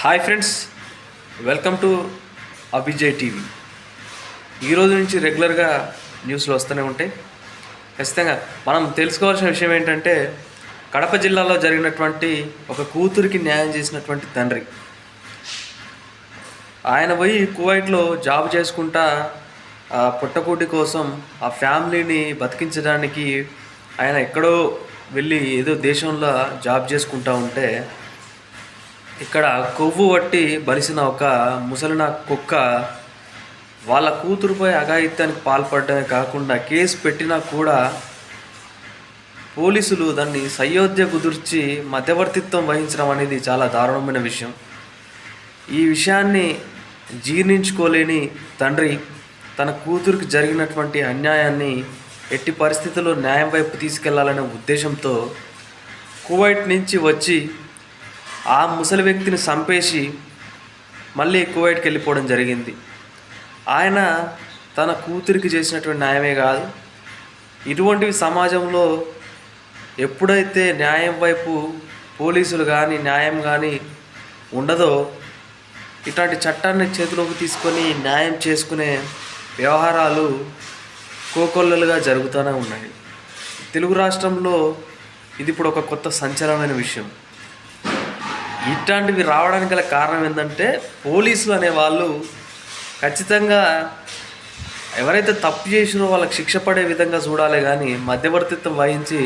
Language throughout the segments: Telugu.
Hi friends welcome to Abhijay TV. ఈరోజు నుంచి రెగ్యులర్గా న్యూస్లు వస్తూనే ఉంటాయి. ఖచ్చితంగా మనం తెలుసుకోవాల్సిన విషయం ఏంటంటే కడప జిల్లాలో జరిగినటువంటి ఒక కూతురికి న్యాయం చేసినటువంటి తండ్రి. ఆయన పోయి కువైట్లో జాబ్ చేసుకుంటా ఆ పుట్టకూటి కోసం ఆ ఫ్యామిలీని బతికించడానికి ఆయన ఎక్కడో వెళ్ళి ఏదో దేశంలో జాబ్ చేసుకుంటా ఉంటే ఇక్కడ కొవ్వు పట్టి బలిసిన ఒక ముసలిన కుక్క వాళ్ళ కూతురుపై అఘాయిత్యానికి పాల్పడడమే కాకుండా కేసు పెట్టినా కూడా పోలీసులు దాన్ని సయోధ్య కుదుర్చి మధ్యవర్తిత్వం వహించడం అనేది చాలా దారుణమైన విషయం. ఈ విషయాన్ని జీర్ణించుకోలేని తండ్రి తన కూతురికి జరిగినటువంటి అన్యాయాన్ని ఎట్టి పరిస్థితుల్లో న్యాయం వైపు తీసుకెళ్ళాలనే ఉద్దేశంతో కువైట్ నుంచి వచ్చి ఆ ముసలి వ్యక్తిని చంపేసి మళ్ళీ కువైట్కి వెళ్ళిపోవడం జరిగింది. ఆయన తన కూతురికి చేసినటువంటి న్యాయమే కాదు ఇటువంటివి సమాజంలో ఎప్పుడైతే న్యాయం వైపు పోలీసులు కానీ న్యాయం కానీ ఉండదో ఇట్లాంటి చట్టాన్ని చేతిలోకి తీసుకొని న్యాయం చేసుకునే వ్యవహారాలు కోకొల్లలుగా జరుగుతూనే ఉన్నాయి. తెలుగు రాష్ట్రంలో ఇది ఇప్పుడు ఒక కొత్త సంచలనమైన విషయం. ఇట్లాంటివి రావడానికి గల కారణం ఏంటంటే పోలీసులు అనే వాళ్ళు ఖచ్చితంగా ఎవరైతే తప్పు చేసినో వాళ్ళకి శిక్ష పడే విధంగా చూడాలి కానీ మధ్యవర్తిత్వం వహించి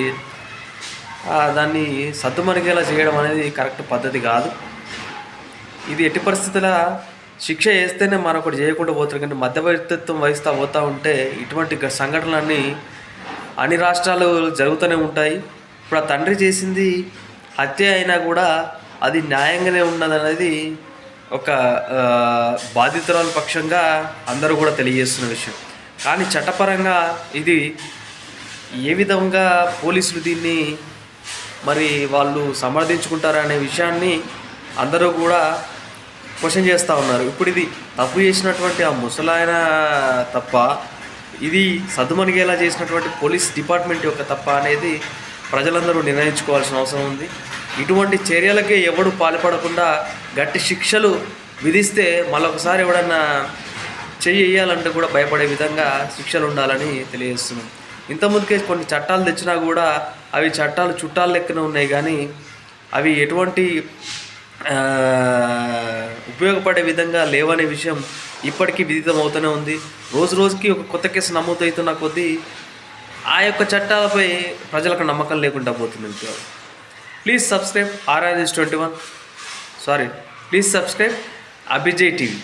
దాన్ని సద్దుమణిగేలా చేయడం అనేది కరెక్ట్ పద్ధతి కాదు. ఇది ఎట్టి పరిస్థితుల శిక్ష వేస్తేనే మరొకటి చేయకుండా పోతారు. కానీ మధ్యవర్తిత్వం వహిస్తూ పోతూ ఉంటే ఇటువంటి సంఘటనలన్నీ అన్ని రాష్ట్రాలు జరుగుతూనే ఉంటాయి. ఇప్పుడు ఆ తండ్రి చేసింది హత్య అయినా కూడా అది న్యాయంగానే ఉన్నదనేది ఒక బాధితురాల పక్షంగా అందరూ కూడా తెలియజేస్తున్న విషయం. కానీ చట్టపరంగా ఇది ఏ విధంగా పోలీసులు దీన్ని మరి వాళ్ళు సమర్థించుకుంటారనే విషయాన్ని అందరూ కూడా క్వశ్చన్ చేస్తూ ఉన్నారు. ఇప్పుడు ఇది తప్పు చేసినటువంటి ఆ ముసలాయన తప్ప ఇది సద్దుమణిగేలా చేసినటువంటి పోలీస్ డిపార్ట్మెంట్ యొక్క తప్ప అనేది ప్రజలందరూ నిర్ణయించుకోవాల్సిన అవసరం ఉంది. ఇటువంటి చర్యలకే ఎవడు పాల్పడకుండా గట్టి శిక్షలు విధిస్తే మళ్ళొకసారి ఎవడన్నా చెయ్యి కూడా భయపడే విధంగా శిక్షలు ఉండాలని తెలియజేస్తున్నాం. ఇంతకుముందుకే కొన్ని చట్టాలు తెచ్చినా కూడా అవి చట్టాలు చుట్టాల లెక్కన ఉన్నాయి కానీ అవి ఎటువంటి ఉపయోగపడే విధంగా లేవనే విషయం ఇప్పటికీ విదితం అవుతూనే ఉంది. రోజు రోజుకి ఒక కొత్త కేసు నమోదవుతున్న కొద్దీ ఆ యొక్క చట్టాలపై ప్రజలకు నమ్మకం లేకుండా పోతుంది please subscribe RRS twenty one sorry please subscribe Abhijay TV